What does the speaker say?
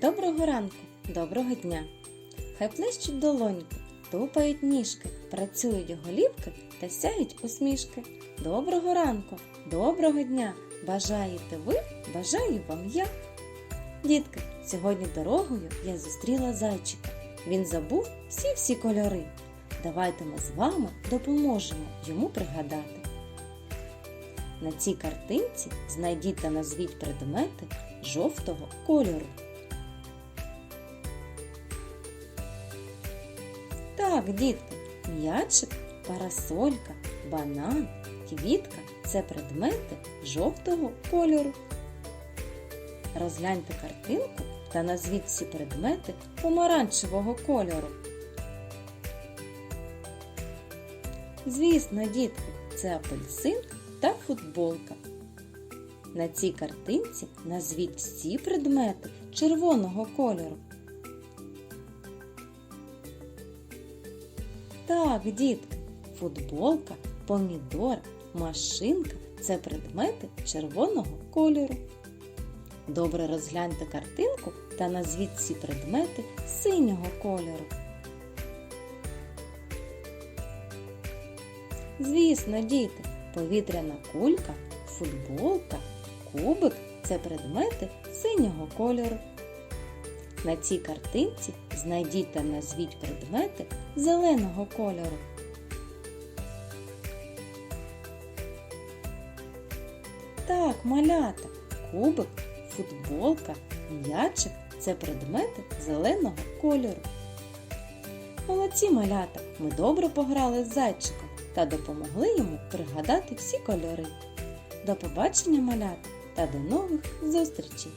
Доброго ранку, доброго дня! Хай плещуть долоньки, тупають ніжки, працюють голівки та сяють усмішки. Доброго ранку, доброго дня! Бажаєте ви, бажаю вам я. Дітки, сьогодні дорогою я зустріла зайчика. Він забув всі-всі кольори. Давайте ми з вами допоможемо йому пригадати. На цій картинці знайдіть та назвіть предмети жовтого кольору. Так, дітки, м'ячик, парасолька, банан, квітка це предмети жовтого кольору. Розгляньте картинку та назвіть всі предмети помаранчевого кольору. Звісно, дітки, це апельсин та футболка. На цій картинці назвіть всі предмети червоного кольору. Так, дітки, футболка, помідор, машинка це предмети червоного кольору. Добре розгляньте картинку та назвіть всі предмети синього кольору. Звісно, діти, повітряна кулька, футболка, кубик це предмети синього кольору. На цій картинці знайдіть та назвіть предмети зеленого кольору. Так, малята, кубик, футболка, м'ячик це предмети зеленого кольору. Молодці малята, ми добре пограли з зайчиком та допомогли йому пригадати всі кольори. До побачення малята та до нових зустрічей!